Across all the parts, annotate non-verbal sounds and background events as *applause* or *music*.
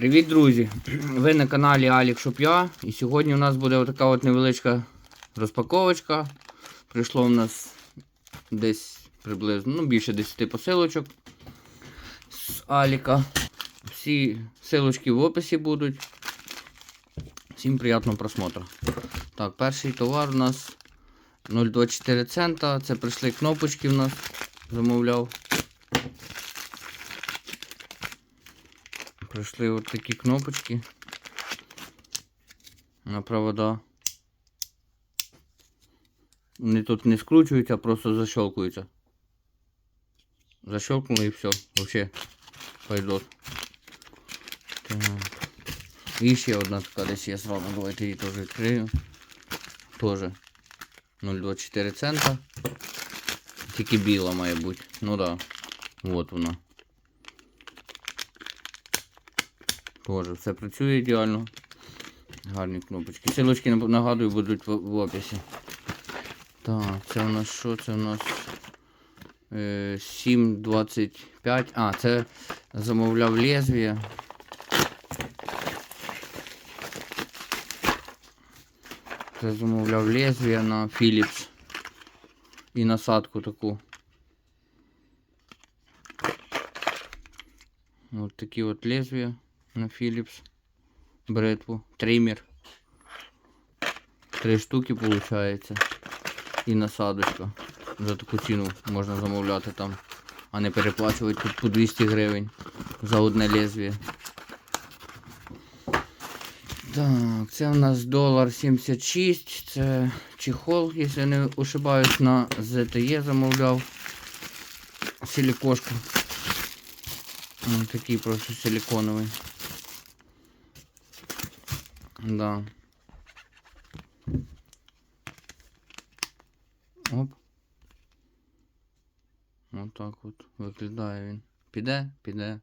Привіт, друзі! Ви на каналі Алік Шоп'я. І сьогодні у нас буде така от невеличка розпаковочка. Прийшло в нас десь приблизно ну, більше 10 посилочок з Аліка. Всі силочки в описі будуть. Всім приємного просмотру. Так, перший товар у нас 0,24 цента. Це прийшли кнопочки в нас. Замовляв. Прийшли от такі кнопочки на провода. Вони тут не скручуються, а просто защелкуються. Защелкнули і все. Вообще пойдет. Так. І ще одна така десь є зразу. Давайте її теж відкрию. Тоже 0,24 цента. Тільки біла має бути. Ну да. Вот вона. Тоже все працює ідеально. Гарні кнопочки. Силочки нагадую будуть в, в описі. Так, це у нас що? Це у нас е, 7,25. А, це замовляв лезвія. Це замовляв лезвія на Philips. І насадку таку. От такі от лезвія на Philips. Бритву. Триммер. Три штуки виходить. І насадочка. За таку ціну можна замовляти там. А не переплачувати тут по 200 гривень за одне лезвие. Так, це у нас долар 76. Це чехол, якщо не ошибаюсь, на ZTE замовляв. Силикошку. Такий просто силиконовий. Да. Оп. Ось так от виглядає він. Піде, піде.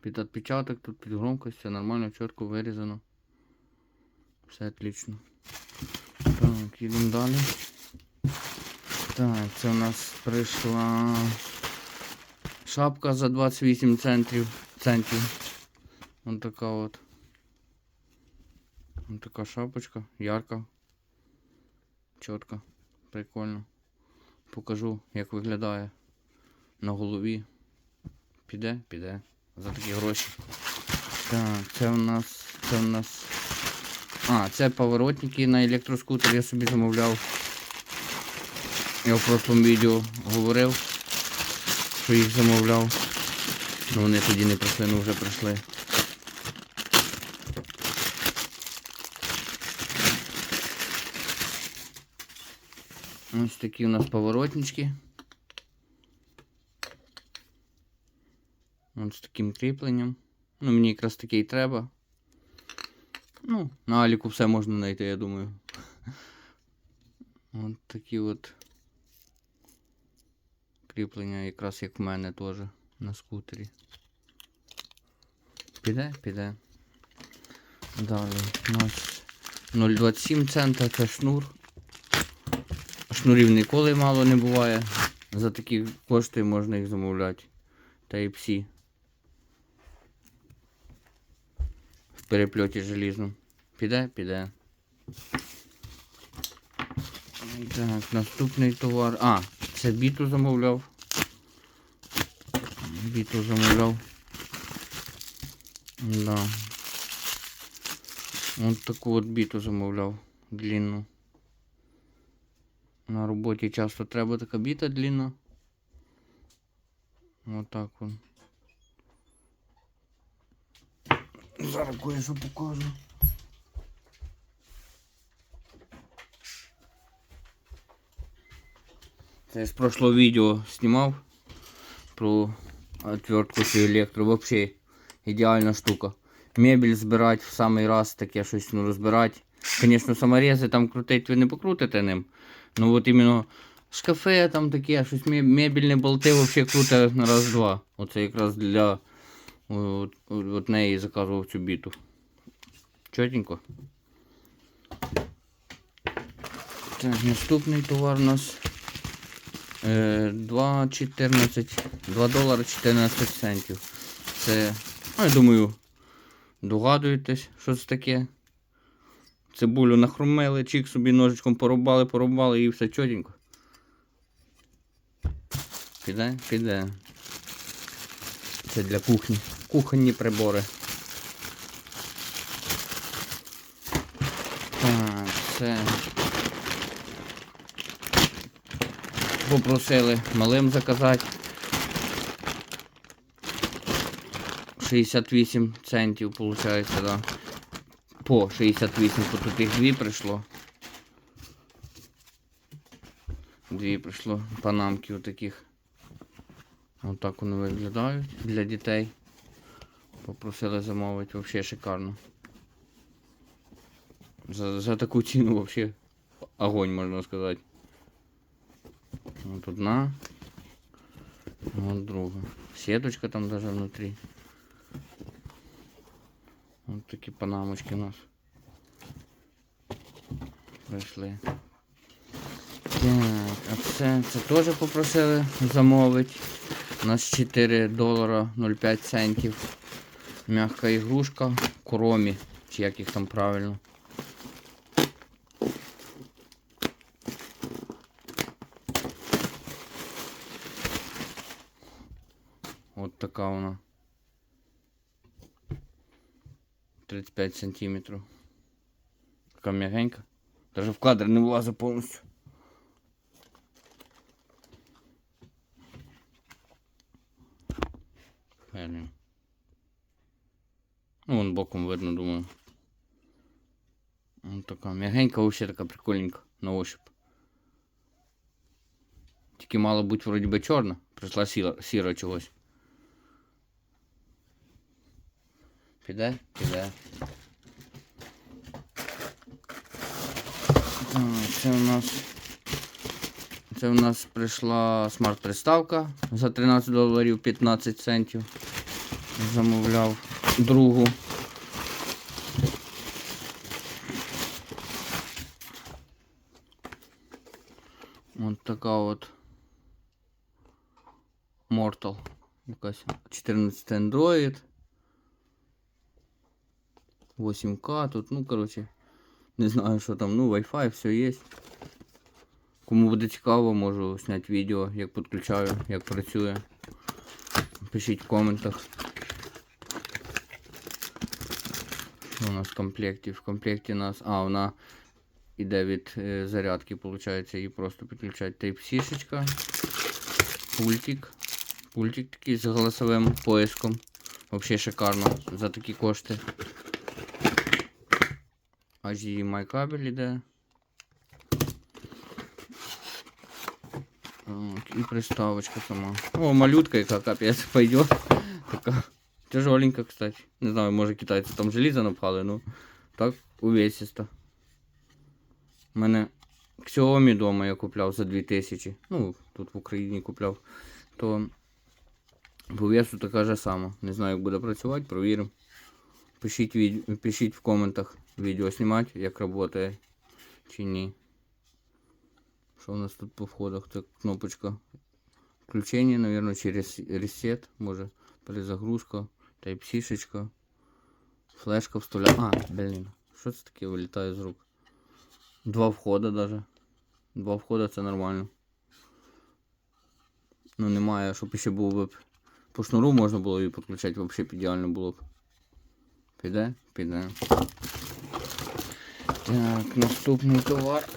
Під відпечаток, тут під громкость, все нормально, чітко вирізано. Все отлично. Так, їдемо далі. Так, це у нас прийшла шапка за 28 центів. центів. Ось така от. Ось така шапочка, ярка. Чітка. Прикольно. Покажу, як виглядає на голові. Піде, піде. За такі гроші. Так, це у нас. Це у нас. А, це поворотники на електроскутер я собі замовляв. Я в прошлому відео говорив, що їх замовляв. Ну вони тоді не прийшли, ну вже прийшли. Ось такі у нас поворотнички. Ось з таким кріпленням. Ну, мені якраз таке і треба. Ну, на Аліку все можна знайти, я думаю. *laughs* От такі от кріплення, якраз як в мене теж на скутері. Піде, піде. Далі у нас 0,27 цента, це шнур. Шнурів ніколи мало не буває. За такі кошти можна їх замовляти. Type-C. В перепльоті желізному. Піде, піде. Так, наступний товар. А, це біту замовляв. Біту замовляв. Да. Ось таку от біту замовляв. Длинну. На роботі часто треба така біта длинна. Ось так он. Зараз кое-що покажу. Це я з прошлого відео знімав про отвертку цю електро. Вообще ідеальна штука. Мебель збирати в самий раз таке щось ну, розбирати. Звісно, саморези там крутить ви не покрутите ним. Ну от іменно шкафе там таке, щось меб- мебельні болти вообще круте на раз-два. Оце якраз для от, от, неї заказував цю біту. Чотенько. Так, наступний товар у нас е, 2,14 2 долари 14 центів. Це, ну, я думаю, Догадуєтесь, що це таке? Цибулю нахрумили, чик собі ножичком порубали, порубали і все чотенько. Піде? Піде. Це для кухні. Кухонні прибори. Так, це. Попросили малим заказати. 68 центів, виходить, да. По 68, то тут їх дві прийшло. Дві прийшло панамки отаких. Отак вони виглядають для дітей. Попросили замовити, взагалі шикарно. За, за таку ціну взагалі огонь, можна сказати. Вот одна. Вот друга. Сеточка там даже внутри. Вот такие панамочки у нас. Прийшли. Так, а це, це теж попросили замовити. У нас 4 долара 0,5 центів. Мягка ігрушка. Кромі. Чи як їх там правильно. 35 сантиметрів. Така м'ягенька. Даже в кадр не влазить повністю. Файно. Ну, вон боком видно, думаю. Ось така м'ягенька, вообще така прикольненька на ощупь. Тільки мала бути вроді би чорна, прийшла сіра, сіра чогось. Піде? Піде. Це у нас. Це у нас прийшла смарт-приставка за 13 доларів 15 центів. Замовляв другу. От така от Mortal. Якась 14 Android. 8К тут, ну, короче, не знаю, що там, ну, Wi-Fi, все є. Кому буде цікаво, можу зняти відео, як підключаю, як працює. Пишіть в коментах. Що у нас в комплекті? В комплекті у нас. А, вона іде від е, зарядки, виходить, її просто підключати. Type-C, шечка, пультик. Пультик такий з голосовим поиском. Взагалі шикарно за такі кошти. HDMI кабель іде. Так, і приставочка сама. О, малютка яка капець *laughs* пойдет. Така тяжеленька, кстати. Не знаю, може китайці там желізо напхали, ну так увесисто. У мене Xiaomi дома я купляв за 2000. Ну, тут в Україні купляв. То по весу така ж сама. Не знаю, як буде працювати, провіримо. Пишіть, від... Пишіть в коментах відео знімати, як працює чи ні. Що у нас тут по входах? Це кнопочка включення, наверное, через ресет, може перезагрузка, Type-C, флешка вставляє. А, блін, що це таке вилітає з рук? Два входа даже. Два входа це нормально. Ну немає, щоб ще був би по шнуру можна було її підключати, взагалі ідеально було б. Піде? Піде. Так, наступний товар.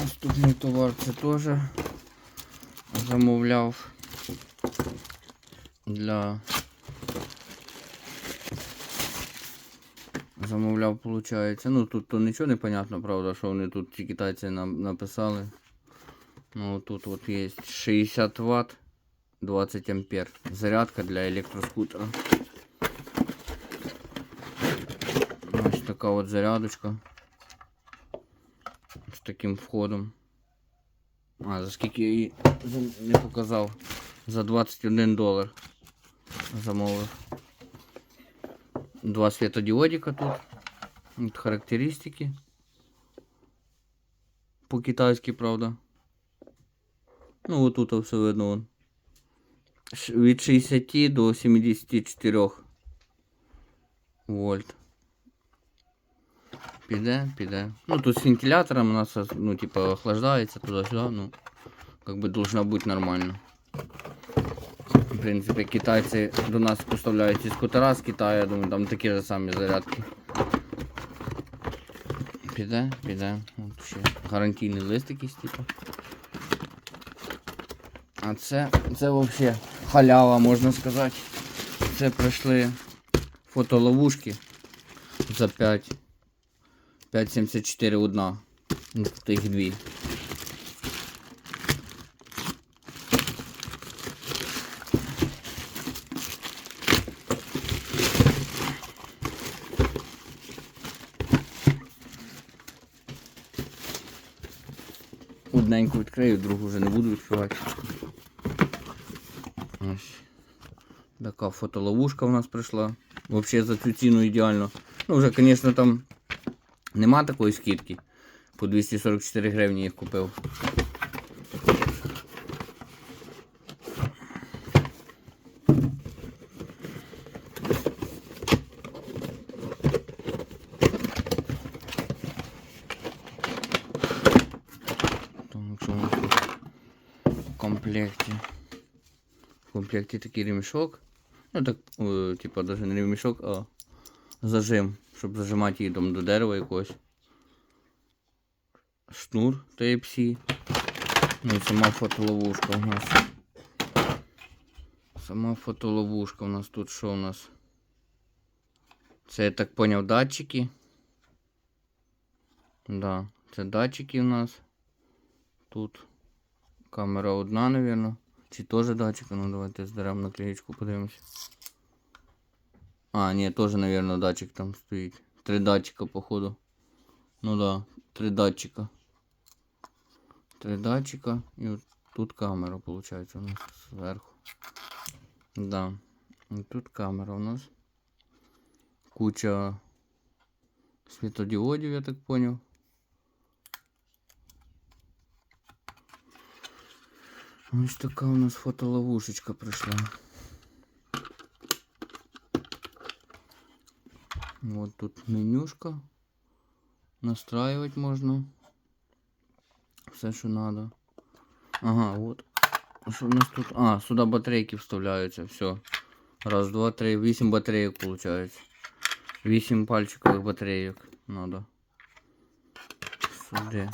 Наступний товар це теж замовляв для замовляв, виходить. Ну тут то нічого не понятно, правда, що вони тут ті китайці нам написали. Ну тут от є 60 Вт 20 ампер. Зарядка для електроскутера. така от зарядочка. З таким входом. А, за скільки я її за- не показав. За 21 долар замовив. Два світодіодика тут. От характеристики. По-китайськи, правда. Ну, отут все видно. Вон. Ш- Від 60 до 74 вольт. Піде, піде. Ну тут з вентилятором у нас ну, типа охлаждається туди-сюди, ну, как бы должно бути нормально. В принципі, китайці до нас поставляють ці скутера з Китаю, я думаю, там такі ж самі зарядки. Піде, піде. От ще гарантійний лист якийсь, типу. А це, це взагалі халява, можна сказати. Це прийшли фотоловушки за 5. 5,74 одна. Ну, їх дві. Одненьку відкрию, другу вже не буду відкривати. Ось. Така фотоловушка у нас прийшла. Взагалі за цю ціну ідеально. Ну, вже, звісно, там нема такої скидки. По 244 гривні їх купив. Комплекті? В комплекті такий ремішок. Ну так, о, типа, даже не ремішок, а зажим, щоб зажимати її там до дерева якогось. Шнур Type-C. Ну і сама фотоловушка у нас. Сама фотоловушка у нас тут що у нас? Це я так поняв датчики. Да, це датчики у нас. Тут камера одна, наверное. Чи теж датчик? Ну давайте здаремо наклеечку, подивимось. А, ні, теж, наверное, датчик там стоїть. Три датчика, походу. Ну да, три датчика. Три датчика. І от тут камера, виходить, у нас зверху. Да. І тут камера у нас. Куча світодіодів, я так понял. Ось така у нас фотоловушечка прийшла. Вот тут менюшка. Настраивать можно. Все, що надо. Ага, вот. Що у нас тут? А, сюди батарейки вставляються. Все. Раз, два, три, вісім батарейок получається. Вісім пальчикових батарейок надо. Сюди.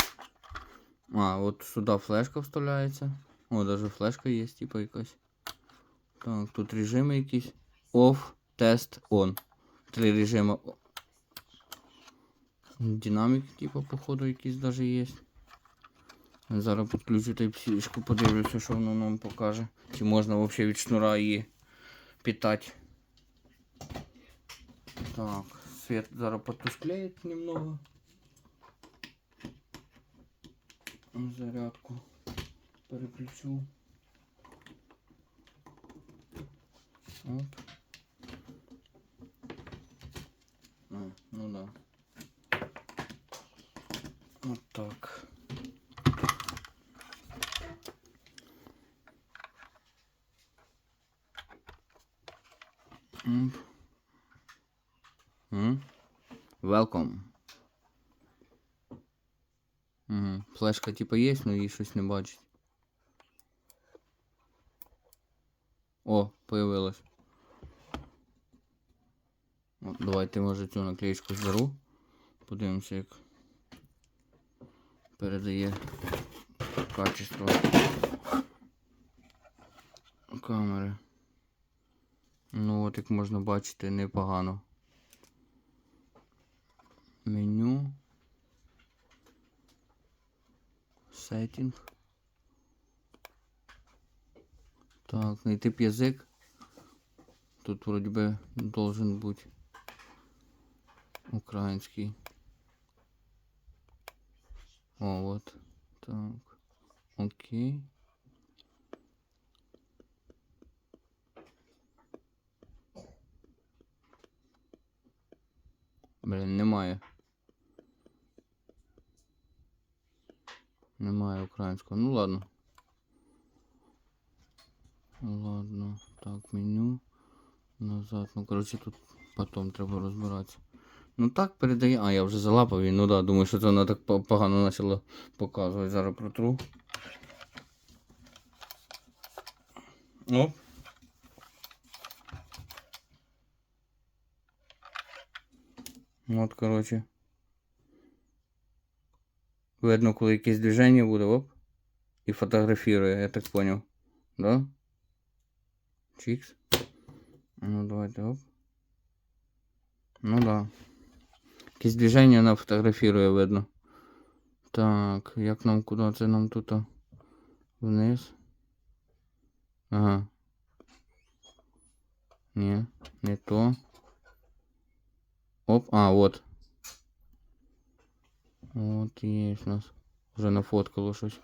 А, от сюди флешка вставляється. О, даже флешка є, типа якась. Так, тут режими якісь. Off, тест, on. Три режима. Динамік, типа, походу, якийсь даже є. Зараз підключу тайп-сішку, подивлюся, що воно нам покаже. Чи можна взагалі від шнура її питати. Так, свет зараз потускляет немного. Зарядку переключу. От. А, ну да. Вот так. М. М. Welcome. Угу. Флешка типа є, але її щось не бачить. О, появилась. Давайте може цю наклеечку зберу. Подивимося, як передає качество камери. Ну от як можна бачити, непогано. Меню. Сеттинг. Так, найти б язик. Тут вроде бы должен быть украинский. О, вот. Так. Окей. Блін, немає. Немає українського. Ну ладно. Ладно. Так, меню. Назад. Ну, короче, тут Потім треба розбиратися. Ну так передає. А, я вже залапав її. Ну да, думаю, що це вона так погано почала показувати. Зараз протру. Оп. От, коротше. Видно, коли якесь движення буде, оп. І фотографірує, я так понял. Да? Чикс. Ну, давайте, оп. Ну да. Якесь движення вона фотографірує, видно. Так, як нам куди це нам тут? а? Вниз. Ага. Ні, не то. Оп, а, вот. Вот є у нас. Вже нафоткало щось.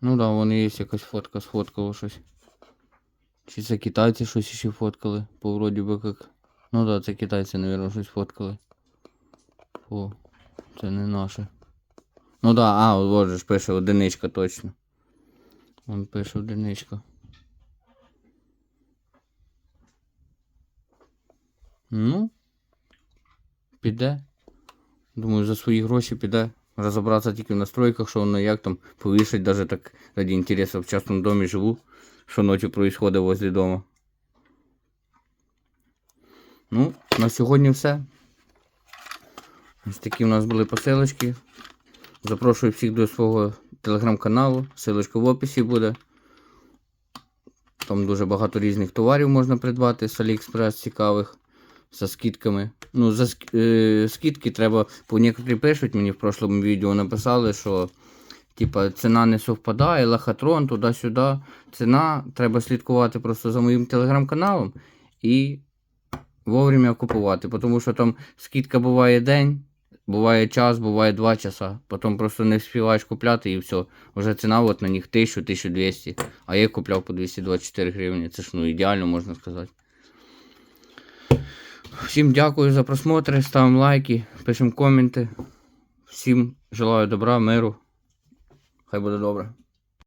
Ну да, вон є якась фотка, сфоткало щось. Чи це китайці щось ще фоткали? По вроді би як. Ну да, це китайці, наверное, щось фоткали. О, це не наше. Ну да, а, от же ж пише одиничка точно. Он пише одиничка. Ну. Піде. Думаю, за свої гроші піде. Розібратися тільки в настройках, що воно як там повішать, даже так ради інтересу в частному домі живу, що ночі происходить возле дома. Ну, на сьогодні все. Ось такі у нас були посилочки. Запрошую всіх до свого телеграм-каналу. Силочка в описі буде. Там дуже багато різних товарів можна придбати з AliExpress цікавих. За скидками. Ну, за е, скидки треба, по некоторі пишуть, мені в прошлому відео написали, що типа ціна не совпадає, лохотрон, туди-сюди. Ціна, треба слідкувати просто за моїм телеграм-каналом і вовремя купувати. Тому що там скидка буває день, буває час, буває два часа. Потім просто не встигаєш купляти і все. Вже ціна от на них 1000-1200. А я купляв по 224 гривні. Це ж ну ідеально можна сказати. Всім дякую за просмотр, ставимо лайки, пишемо коменти. Всім желаю добра, миру. 黑脖子萝卜